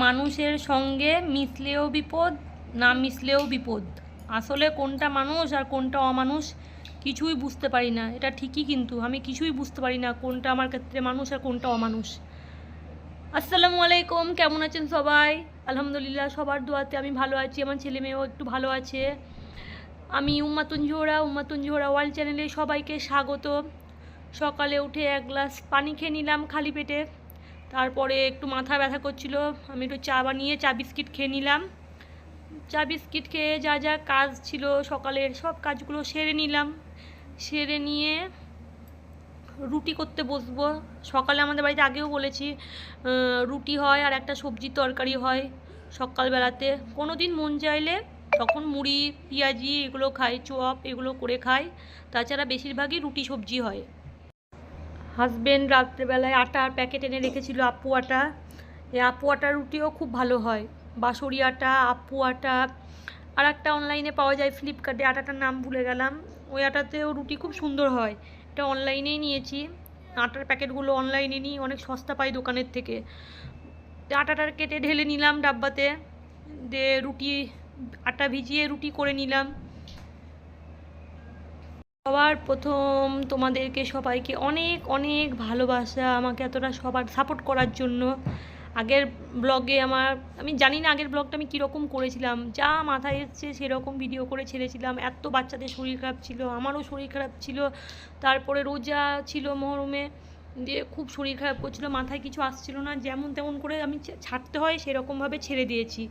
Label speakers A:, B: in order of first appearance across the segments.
A: মানুষের সঙ্গে মিশলেও বিপদ, না মিশলেও বিপদ। আসলে কোনটা মানুষ আর কোনটা অমানুষ, কিছুই বুঝতে পারি না। এটা ঠিকই কিন্তু, আমি কিছুই বুঝতে পারি না কোনটা আমার ক্ষেত্রে মানুষ আর কোনটা অমানুষ। আসসালামু আলাইকুম, কেমন আছেন সবাই? আলহামদুলিল্লাহ, সবার দোয়াতে আমি ভালো আছি, আমার ছেলে মেয়েও একটু ভালো আছে। আমি উম্মাতুন জোহরা উম্মাতুন জোহরা ওয়ার্ল্ড চ্যানেলে সবাইকে স্বাগত সকালে উঠে এক গ্লাস পানি খেয়ে নিলাম খালি পেটে। তারপরে একটু মাথা ব্যথা করছিল, আমি একটু চা বানিয়ে চা বিস্কিট খেয়ে নিলাম। চা বিস্কিট খেয়ে যা যা কাজ ছিল সকালের সব কাজগুলো সেরে নিলাম। সেরে নিয়ে রুটি করতে বসবো। সকালে আমাদের বাড়িতে আগেও বলেছি রুটি হয় আর একটা সবজির তরকারি হয় সকালবেলাতে। কোনো দিন মন চাইলে তখন মুড়ি, পেঁয়াজি এগুলো খাই, চপ এগুলো করে খাই। তাছাড়া বেশিরভাগই রুটি সবজি হয়। হাজবেন্ড রাত্রেবেলায় আটার প্যাকেট এনে রেখেছিল আপু আটা। এই আপু আটার রুটিও খুব ভালো হয়। বাসরি আটা, আপু আটা। আর একটা অনলাইনে পাওয়া যায় ফ্লিপকার্টে আটাটার নাম ভুলে গেলাম। ওই আটাতেও রুটি খুব সুন্দর হয়। এটা অনলাইনেই নিয়েছি। আটার প্যাকেটগুলো অনলাইনে নিই, অনেক সস্তা পাই দোকানের থেকে। আটাটার কেটে ঢেলে নিলাম ডাব্বাতে। দিয়ে রুটি, আটা ভিজিয়ে রুটি করে নিলাম। সবার প্রথম তোমাদেরকে সবাইকে অনেক অনেক ভালোবাসা আমাকে এতটা সবার সাপোর্ট করার জন্য। আগের ব্লগে আমার, আমি জানি না আগের ব্লগটা আমি কীরকম করেছিলাম। যা মাথায় এসছে সেরকম ভিডিও করে ছেড়েছিলাম। এত বাচ্চাদের শরীর খারাপ ছিল, আমারও শরীর খারাপ ছিল। তারপরে রোজা ছিল মহরমে দিয়ে খুব শরীর খারাপ করছিল, মাথায় কিছু আসছিল না, যেমন তেমন করে আমি ছাড়তে হয় সেরকমভাবে ছেড়ে দিয়েছি।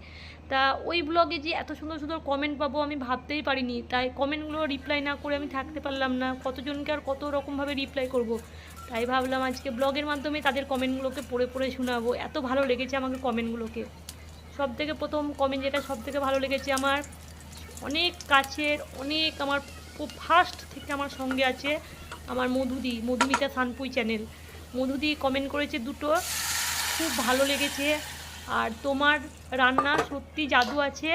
A: তা ওই ব্লগে যে এত সুন্দর সুন্দর কমেন্ট পাবো আমি ভাবতেই পারিনি। তাই কমেন্টগুলো রিপ্লাই না করে আমি থাকতে পারলাম না, কতজনকে আর কত রকমভাবে রিপ্লাই করব। তাই ভাবলাম আজকে ব্লগের মাধ্যমে তাদের কমেন্টগুলোকে পড়ে পড়ে শোনাবো। এত ভালো লেগেছে আমাকে কমেন্টগুলোকে সব থেকে প্রথম কমেন্ট যেটা সব থেকে ভালো লেগেছে আমার, অনেক কাছের, অনেক আমার ফার্স্ট থেকে আমার সঙ্গে আছে। আমার মধুদি, মধুমিতা সানপুই চ্যানেল মধুদি কমেন্ট করেছে দুটো, খুব ভালো লেগেছে। আর তোমার রান্না সত্যি জাদু আছে।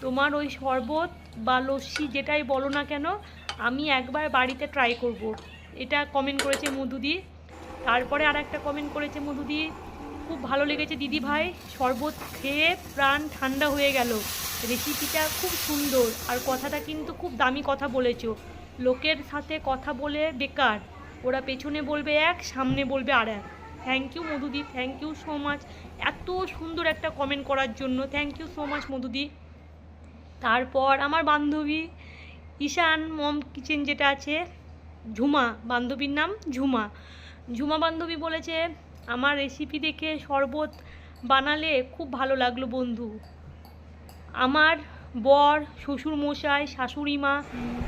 A: তোমার ওই শরবত বা লস্যি যেটাই বলো না কেন, আমি একবার বাড়িতে ট্রাই করব। এটা কমেন্ট করেছে মধুদি। তারপরে আর একটা কমেন্ট করেছে মধুদি খুব ভালো লেগেছে দিদি ভাই শরবত খেয়ে প্রাণ ঠান্ডা হয়ে গেল। রেসিপিটা খুব সুন্দর আর কথাটা কিন্তু খুব দামি কথা বলেছ। লোকের সাথে কথা বলে বেকার। ওরা পেছনে বলবে এক, সামনে বলবে আর এক। থ্যাংক ইউ মধুদি থ্যাংক ইউ সো মাচ এত সুন্দর একটা কমেন্ট করার জন্য। থ্যাংক ইউ সো মাচ মধুদি তারপর আমার বান্ধবী ঈশান মম কিচেন যেটা আছে, ঝুমা। বান্ধবীর নাম ঝুমা। ঝুমা বান্ধবী বলেছে আমার রেসিপি দেখে শরবত বানালে খুব ভালো লাগল বন্ধু। আমার বর, শ্বশুর মশাই, শাশুড়ি মা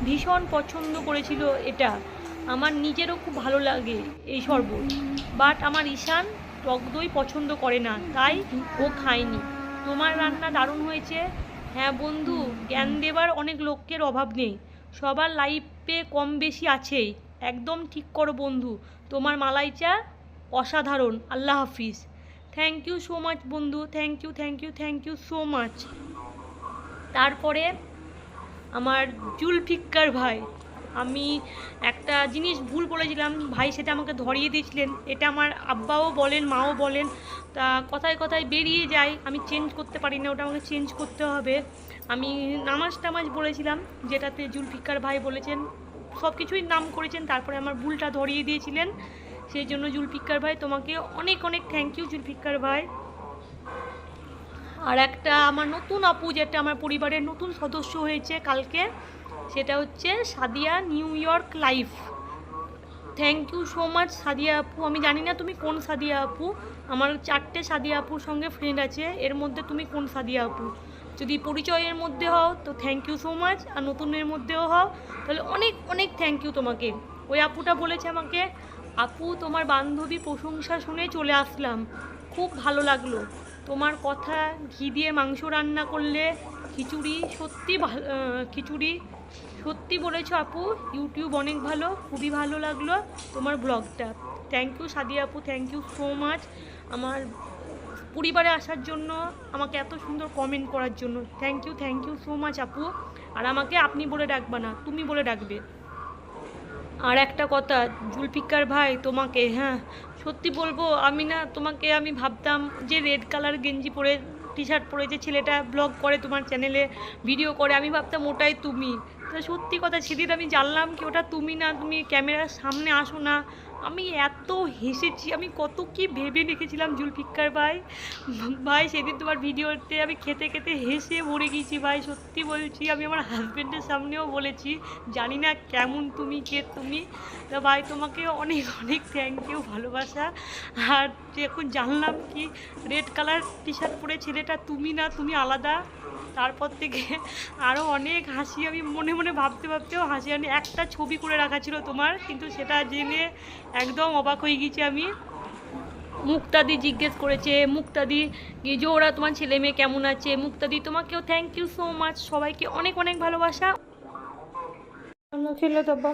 A: ভীষণ পছন্দ করেছিল এটা। আমার নিজেরও খুব ভালো লাগে এই শরবত। বাট আমার ঈশান টক দই পছন্দ করে না, তাই ও খায়নি। তোমার রান্না দারুণ হয়েছে। হ্যাঁ বন্ধু, জ্ঞান দেবার অনেক লোকের অভাব নেই। সবার লাইফে কম বেশি আছেই। একদম ঠিক করো বন্ধু। তোমার মালাই চা অসাধারণ, আল্লাহ হাফিজ। থ্যাংক ইউ সো মাচ বন্ধু thank you thank you thank you so much তারপরে আমার জুলফিকার ভাই, আমি একটা জিনিস ভুল বলেছিলাম, ভাই সেটা আমাকে ধরিয়ে দিয়েছিলেন, এটা আমার আব্বাও বলেন, মাও বলেন, তা কথায় কথায় বেরিয়ে যায় আমি চেঞ্জ করতে পারি না, ওটা আমাকে চেঞ্জ করতে হবে। আমি নামাজ টামাজ বলেছিলাম, যেটাতে জুলফিকার ভাই বলেছেন সব কিছুই নাম করেছেন, তারপরে আমার ভুলটা ধরিয়ে দিয়েছিলেন। সেই জন্য জুলফিকার ভাই, তোমাকে অনেক অনেক থ্যাংক ইউ জুলফিকার ভাই। আর একটা আমার নতুন আপু, যেটা আমার পরিবারের নতুন সদস্য হয়েছে কালকে, সেটা হচ্ছে Sadia New York life. Thank you so much Sadia আপু। আমি জানি না তুমি কোন সাদিয়া আপু। আমার চারটে সাদিয়া আপুর সঙ্গে ফ্রেন্ড আছে। এর মধ্যে তুমি কোন সাদিয়া আপু? যদি পরিচয়ের মধ্যে হও, তো থ্যাংক ইউ সো মাচ আর নতুনের মধ্যেও হও, তাহলে অনেক অনেক থ্যাংক ইউ তোমাকে। ওই আপুটা বলেছে আমাকে আপু, তোমার বান্ধবী প্রশংসা শুনে চলে আসলাম। খুব ভালো লাগল। তোমার কথা ঘি দিয়ে মাংস রান্না করলে খিচুড়ি সত্যি ভালো খিচুড়ি সত্যি বলেছ আপু ইউটিউব অনেক ভালো, খুবই ভালো লাগল তোমার ব্লগটা। থ্যাংক ইউ সাদি আপু থ্যাংক ইউ সো মাচ আমার পরিবারে আসার জন্য, আমাকে এত সুন্দর কমেন্ট করার জন্য। Thank you thank you so much আপু। আর আমাকে আপনি বলে ডাকবা না, তুমি বলে ডাকবে। আর একটা কথা, জুলফিকার ভাই, তোমাকে হ্যাঁ সত্যি বলব, আমি না, তোমাকে আমি ভাবতাম যে রেড কালার গেঞ্জি পরে টি শার্ট পরে যে ছেলেটা ব্লগ করে তোমার চ্যানেলে ভিডিও করে, আমি ভাবতাম ওটাই তুমি। সত্যি কথা, সেদিন আমি জানলাম কি ওটা তুমি না, তুমি ক্যামেরার সামনে আসো না। আমি এত হেসেছি, আমি কত কি ভেবে রেখেছিলাম জুলফিকার ভাই। ভাই, সেদিন তোমার ভিডিওতে আমি খেতে খেতে হেসে মরে গেছি ভাই, সত্যি বলছি, আমি আমার হাজব্যান্ডের সামনেও বলেছি, জানি না কেমন তুমি, কে তুমি। তা ভাই, তোমাকে অনেক অনেক থ্যাংক ইউ ভালোবাসা। আর এখন জানলাম কি রেড কালার টি শার্ট পরে ছেলেটা তুমি না, তুমি আলাদা। তারপর থেকে আরও অনেক হাসি আমি মনে মনে ভাবতে ভাবতেও হাসি আনি একটা ছবি করে রাখা ছিল তোমার, কিন্তু সেটা জেনে একদম অবাক হয়ে গেছি আমি। মুক্তাদি জিজ্ঞেস করেছে, মুক্তাদি যে ওরা তোমার ছেলে মেয়ে কেমন আছে? মুক্তাদি, তোমাকেও থ্যাংক ইউ সো মাচ সবাইকে অনেক অনেক ভালোবাসা। খেলো বাবা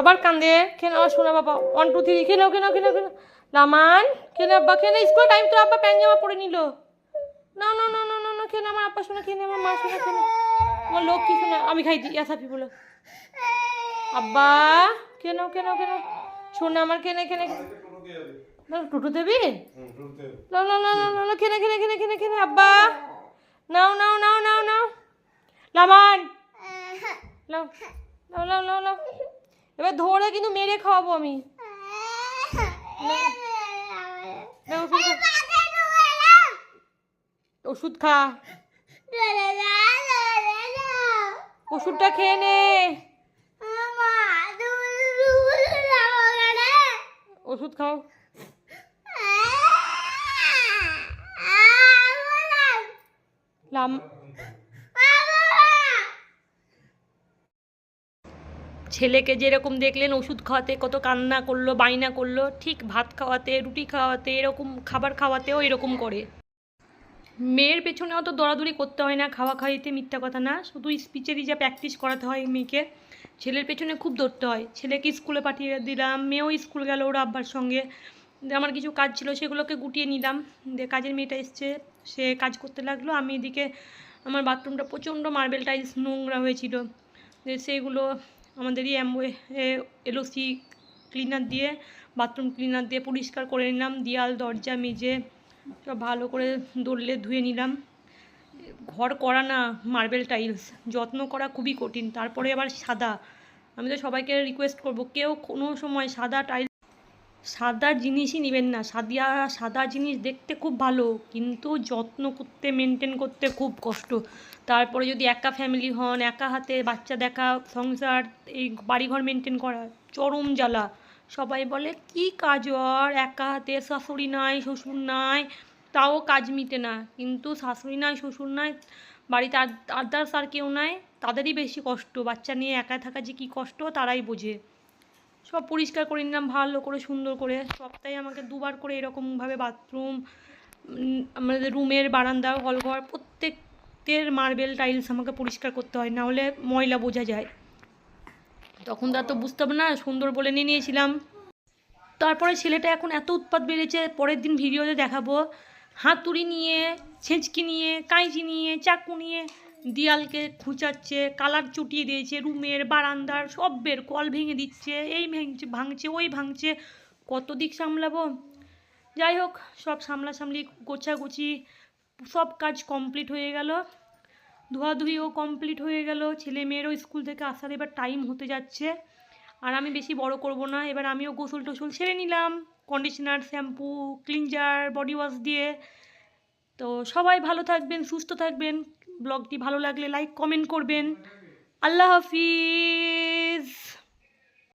A: আবার কান্দে, খেলে শোনা বাবা। ওয়ান টু থ্রি খেলো খেলো খেলো খেলো। লামান, খেলে আব্বা, খেলে। স্কুল টাইম তো আব্বা প্যান্ট জামা পরে নিল। না না না না না, খেলে, আমার আব্বা শোনা, খেলে, আমার মা শোনা, খেলে। আমার লোক কিছু না, আমি খাই দিই আসাফি বলো। আব্বা, কেন কেন কেন? শোনা আমার কেনে কেনে টুটু দেবি? না না না না না না খেনে খেনে খেনে খেনে খেনে আব্বা। নাও নাও নাও নাও নাও। লামান নাও নাও নাও নাও এবার ধরে কিন্তু মেরে খাওয়াবো আমি। ওষুধ খা। ওষুধ ওষুধটা খেয়ে নে। ওষুধ খাও। লাম ছেলেকে যেরকম দেখলেন ওষুধ খাওয়াতে কত কান্না করল বাইনা করল ঠিক ভাত খাওয়াতে রুটি খাওয়াতে এরকম খাবার খাওয়াতেও এরকম করে। মেয়ের পেছনে অত দৌড়াদৌড়ি করতে হয় না, খাওয়া খাইতে মিথ্যা কথা না, শুধু স্পিচেরই যা প্র্যাকটিস করাতে হয় মেয়েকে। ছেলের পেছনে খুব দৌড়তে হয়। ছেলেকে স্কুলে পাঠিয়ে দিলাম, মেয়েও স্কুল গেল ওর আব্বার সঙ্গে। আমার কিছু কাজ ছিল, সেগুলোকে গুটিয়ে নিলাম। দিয়ে কাজের মেয়েটা এসছে, সে কাজ করতে লাগল। আমি এদিকে আমার বাথরুমটা প্রচণ্ড মার্বেল টাইলস নোংরা হয়েছিল। সেইগুলো আমাদেরই এলওসি ক্লিনার দিয়ে বাথরুম ক্লিনার দিয়ে পরিষ্কার করে নিলাম। দেয়াল, দরজা মেজে সব ভালো করে দৌড়লে ধুয়ে নিলাম। ঘর করা না মার্বেল টাইলস, যত্ন করা খুবই কঠিন। তারপরে আবার সাদা। আমি তো সবাইকে রিকোয়েস্ট করব, কেউ কোনো সময় সাদা টাইলস সাদা জিনিসই নেবেন না। সাদিয়া, সাদা জিনিস দেখতে খুব ভালো, কিন্তু যত্ন করতে মেনটেন করতে খুব কষ্ট। তারপরে যদি একা ফ্যামিলি হন, একা হাতে বাচ্চা দেখা, সংসার, এই বাড়িঘর মেনটেন করা, চরম জ্বালা। সবাই বলে, কি কাজ ওর একা হাতে শাশুড়ি নাই, শ্বশুর নাই, তাও কাজ মিটে না। কিন্তু শাশুড়ি নাই, শ্বশুর নাই, বাড়িতে আদার্স আর কেউ নাই, তাদেরই বেশি কষ্ট। বাচ্চা নিয়ে একা থাকা যে কী কষ্ট, তারাই বোঝে। সব পরিষ্কার করে নিলাম, ভালো করে, সুন্দর করে। সপ্তাহে আমাকে দুবার করে এরকমভাবে বাথরুম আমাদের রুমের বারান্দা, হলঘর প্রত্যেকটের মার্বেল টাইলস আমাকে পরিষ্কার করতে হয় না হলে ময়লা বোঝা যায়। তখন তো তো বুঝতে না, সুন্দর বলে নিয়ে নিয়েছিলাম। তারপরে ছেলেটা এখন এত উৎপাত বেড়েছে, পরের দিন ভিডিওতে দেখাবো। হাতুড়ি নিয়ে, ছেঁচকি নিয়ে কাঁচি নিয়ে, চাকু নিয়ে দেয়ালকে খুঁচাচ্ছে, কালার চুটিয়ে দিয়েছে, রুমের, বারান্দার, সব বের, কল ভেঙে দিচ্ছে, এই ভেঙছে, ভাঙছে, ওই ভাঙছে, কত দিক সামলাবো? যাই হোক, সব সামলাসামলি গোছাগুছি, সব কাজ কমপ্লিট হয়ে গেল। ধোয়াধুয়িও কমপ্লিট হয়ে গেল। ছেলে মেয়েরও স্কুল থেকে আসার এবার টাইম হতে যাচ্ছে। আর আমি বেশি বড় করব না। এবার আমিও গোসল টোসল সেরে নিলাম। Conditioner shampoo cleanser body wash দিয়ে। তো সবাই ভালো থাকবেন, সুস্থ থাকবেন। ব্লগটি ভালো লাগলে লাইক কমেন্ট করবেন। আল্লাহ হাফিজ!